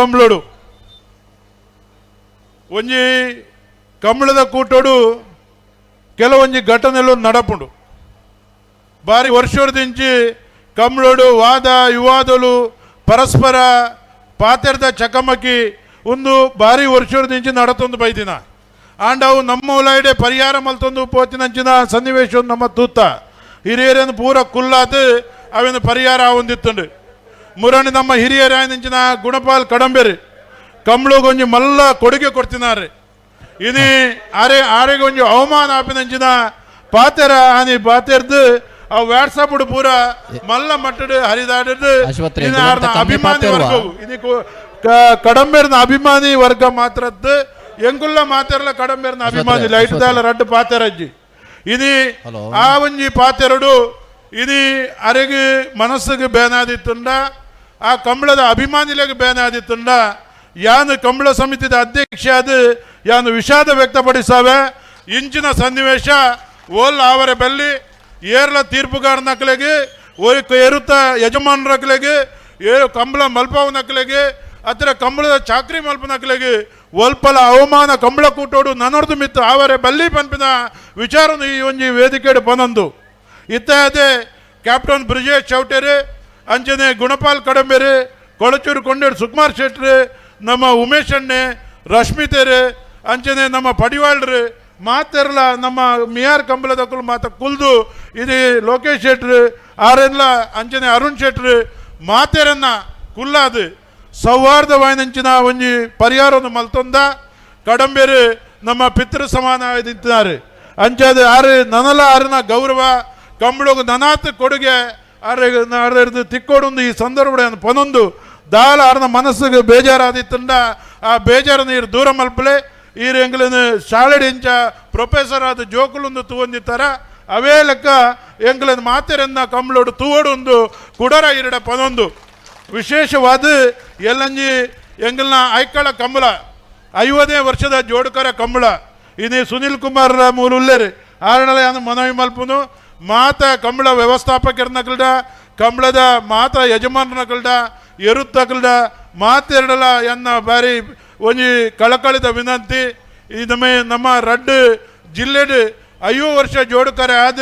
ಕಂಬಳಡು ಒಂಜಿ ಕಂಬಳದ ಕೂಟೋಡು ಕೆಲವೊಂಜಿ ಘಟನೆಲು ನಡಪುಂಡು ಬಾರಿ ವರ್ಷದಿಂಚಿ ಕಂಬಳೋಡು ವಾದ ವಿವಾದಲು ಪರಸ್ಪರ ಪಾತೆರ್ದ ಚಕಮಕಿ ಒಂದು ಬಾರಿ ವರ್ಷದಿಂಚಿ ನಡತೊಂದು ಬೈದಿನ ಆಂಡ ಅವು ನಮ್ಮ ಉಲಾಯ್ಡೆ ಪರಿಹಾರ ಮಲ್ತೊಂದು ಪೋತಿನಂಚಿನ ಸನ್ನಿವೇಶ ನಮ್ಮ ತೂತ ಹಿರಿಯರನ್ನು ಪೂರ ಕುಲ್ಲಾದು ಅವೇನು ಪರಿಹಾರ ಹೊಂದಿತ್ತುಂಡು ಮುರಣಿ ನಮ್ಮ ಹಿರಿಯರಾಯನಿಂಚಿನ ಗುಣಪಾಲ್ ಕಡಂಬೆರಿ. ಕಮ್ಳು ಕೊಂಚ ಮಲ್ಲ ಕೊಡುಗೆ ಕೊಡ್ತಿನಾರೆ. ಇನಿ ಆರೆ ಆರೆ ಒಂಜಿ ಅವಮಾನ ಆಪಿನಂಚಿನ ಪಾತೆರ ಆನಿ ಪಾತೆರ್ದು ಆ ವಾಟ್ಸಪ್ ಪೂರ ಮಲ್ಲ ಮಟ್ಟಡು ಹರಿದಾಡದು ಅಭಿಮಾನಿ ವರ್ಗ ವರ್ಗವು ಇದು ಕಡಂಬೆರ್ನ ಅಭಿಮಾನಿ ವರ್ಗ ಮಾತ್ರದ್ದು ಎಂಗುಲ್ಲ ಮಾತೆರ್ಲ ಕಡಂಬೆರ್ನ ಅಭಿಮಾನಿ ಲೈಟ್. ದಾಲ ರಡ್ಡು ಪಾತೆರಜ್ಜಿ. ಇನಿ. ಆ ಒಂಜಿ ಪಾತೆರಡು ಇನಿ ಅರೆಗೆ ಮನಸ್ಸಿಗೆ ಬೇನಾದಿತ್ತುಂಡ ಆ ಕಂಬಳದ ಅಭಿಮಾನಿಲೆಗೆ ಬೇನಾದಿತ್ತುಂಡ ಯಾನು ಕಂಬಳ ಸಮಿತಿದ ಅಧ್ಯಕ್ಷ ಅದು? ಯಾನು ವಿಷಾದ ವ್ಯಕ್ತಪಡಿಸಾವೆ? ಇಂಚಿನ ಸನ್ನಿವೇಶ, ಓಲ್ ಆವರೆ ಬೆಲ್ಲಿ, ಏರ್ಲ ತೀರ್ಪುಗಾರ ನಕಲೆಗೆ ಓಯ್ ಏರುತ್ತ ಯಜಮಾನರಕ್ಲೆಗೆ ಏರು ಕಂಬಳ ಮಲ್ಪವ ಅತ್ರ ಕಂಬಳದ ಚಾಕ್ರಿ ಮಲ್ಪ ನಕಲೆಗೆ ಒಲ್ಪಲ ಅವಮಾನ ಕಂಬಳ ಕೂಟೋಡು ನನ್ನೊರ್ದು ಮಿತ್ತು ಆವರೆ ಬಲ್ಲಿ ಪನ್ಪಿನ ವಿಚಾರನು ಈ ಒಂಜಿ ವೇದಿಕೆಡು ಪನೊಂದು ಇತ್ಯಾದಿ ಕ್ಯಾಪ್ಟನ್ ಬ್ರಿಜೇಶ್ ಚೌಟೇರಿ ಅಂಚನೆ ಗುಣಪಾಲ್ ಕಡಂಬೇರಿ, ಕೊಳಚೂರು ಕೊಂಡೇಡು ಸುಕುಮಾರ್ ಶೆಟ್ಟ್ರೆ ನಮ್ಮ ಉಮೇಶ್ ಅಣ್ಣೆ, ರಶ್ಮಿತೇರಿ ಅಂಚನೆ ನಮ್ಮ ಪಡಿವಾಳ್ರಿ, ಮಾತೆರ್ಲ, ನಮ್ಮ ಮಿಯಾರ್ ಕಂಬಳದಕ್ಕಲು ಮಾತ ಕುಲ್ದು, ಇದು ಲೋಕೇಶ್ ಶೆಟ್ರಿ ಆರೆಲ್ಲ ಅಂಚನೆ ಅರುಣ್ ಶೆಟ್ರಿ, ಮಾತೆರನ್ನ ಕುಲ್ಲಾದು ಸೌಹಾರ್ದವಾಯಿನಂಚಿನ ಒಂಜಿ ಪರಿಹಾರವನ್ನು ಮಲ್ತೊಂದ, ಕಡಂಬೇರಿ ನಮ್ಮ ಪಿತೃ ಸಮಾನ ಇದ್ದಾರೆ ಅಂಚದ ಆರು, ನನಲ ಆರಿನ ಗೌರವ, ಕಂಬಳಗ ನನಾತ್ ಕೊಡುಗೆ ಆರ್ದು ತಿಕ್ಕೋಡೊಂದು ಈ ಸಂದರ್ಭ ಪೊನೊಂದು ದಾಲ ಆರ್ನ ಮನಸ್ಸಿಗೆ ಬೇಜಾರಾದಿತ್ತಂಡ ಆ ಬೇಜಾರ ನೀರು ದೂರ ಮಲ್ಪಲೆ ಈರು ಎಂಗ್ಲನ್ನು ಶಾಲೆಡ್ ಇಂಚ ಪ್ರೊಫೆಸರ್ ಆದ ಜೋಕುಲೊಂದು ತೂವೊಂದಿತ್ತಾರ, ಅವೇ ಲೆಕ್ಕ ಎಂಗ್ಲನ್ನು ಮಾತೆರನ್ನ ಕಂಬಳೋಡು ತೂವಡೊಂದು ಕುಡರ ಇರಡ ಪನೊಂದು. ವಿಶೇಷವಾದ ಎಲ್ಲಂಜಿ ಎಂಗಲ್ನ ಐಕಳ ಕಮಲ ಐವದೇ ವರ್ಷದ ಜೋಡ್ಕರ ಕಂಬಳ. ಇನ್ನೇ ಸುನಿಲ್ ಕುಮಾರ್ ಮೂಲುಲ್ಲೇರಿ ಉಲ್ಲೇರಿ ಯಾನು ಮನವಿ ಮಲ್ಪುನು ಮಾತ ಕಂಬಳ ವ್ಯವಸ್ಥಾಪಕರನ್ನಗಲ್ಡ ಕಂಬಳದ ಮಾತ ಯಜಮಾನನಕಲ್ಡ ಎರುತ್ತಗಲ್ಡ ಮಾತೆರಡಲ ಎನ್ನ ಬಾರಿ ಒಂಜಿ ಕಳಕಳಿದ ವಿನಂತಿ. ಈ ನಮ್ಮ ನಮ್ಮ ರಡ್ಡು ಜಿಲ್ಲೆಡ್ ಐವತ್ತು ವರ್ಷ ಜೋಡುಕರೆ ಆದ